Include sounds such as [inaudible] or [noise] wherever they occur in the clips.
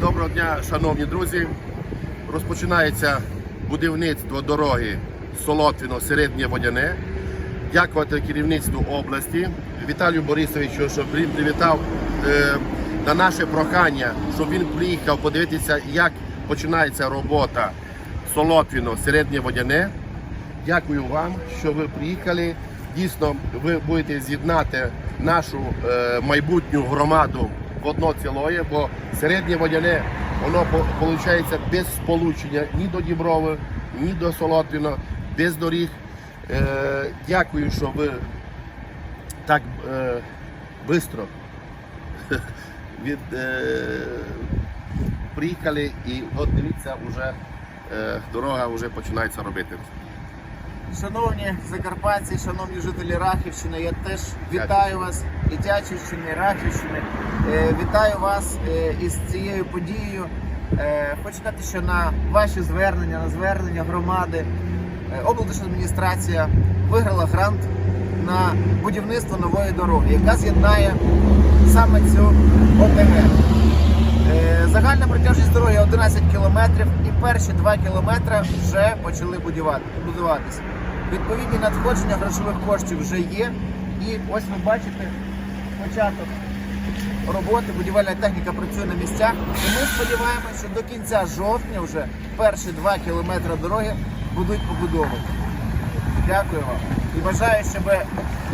Доброго дня, шановні друзі. Розпочинається будівництво дороги Солотвіно середнє водяне. Дякувати керівництву області Віталію Борисовичу, щоб він привітав е, на наше прохання, щоб він приїхав подивитися, як починається робота Солотвіно середнє водяне. Дякую вам, що ви приїхали. Дійсно, ви будете з'єднати нашу е, майбутню громаду в одно цілоє, бо середнє водяне воно виходить без сполучення ні до Діброви, ні до Солотвіно, без доріг. Е, дякую, що ви так е, швидко [laughs] від, е, приїхали і от дивіться, вже е, дорога вже починається робити. Шановні закарпатці, шановні жителі Рахівщини, я теж вітаю вас і Тячівщини, і Рахівщини. Е, Вітаю вас е, із цією подією. Е, Хочу сказати, що на ваші звернення, на звернення громади, облдержадміністрація виграла грант на будівництво нової дороги, яка з'єднає саме цю ОТГ. Загальна протяжність дороги 11 кілометрів і перші 2 кілометри вже почали будуватися. Відповідні надходження грошових коштів вже є. І ось ви бачите початок роботи, будівельна техніка працює на місцях. І ми сподіваємося, що до кінця жовтня вже перші 2 кілометри дороги будуть побудовані. Дякую вам. І бажаю, щоб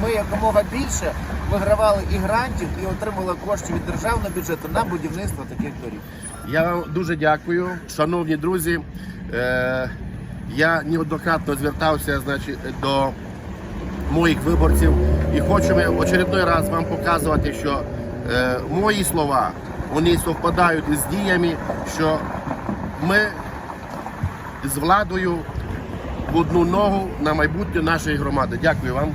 ми якомога більше вигравали і грантів, і отримали коштів від державного бюджету на будівництво таких доріг. Я вам дуже дякую, шановні друзі. Я неоднократно звертався значить, до моїх виборців і хочу в очередной раз вам показувати, що е, мої слова вони совпадають із діями, що ми з владою в одну ногу на майбутнє нашої громади. Дякую вам.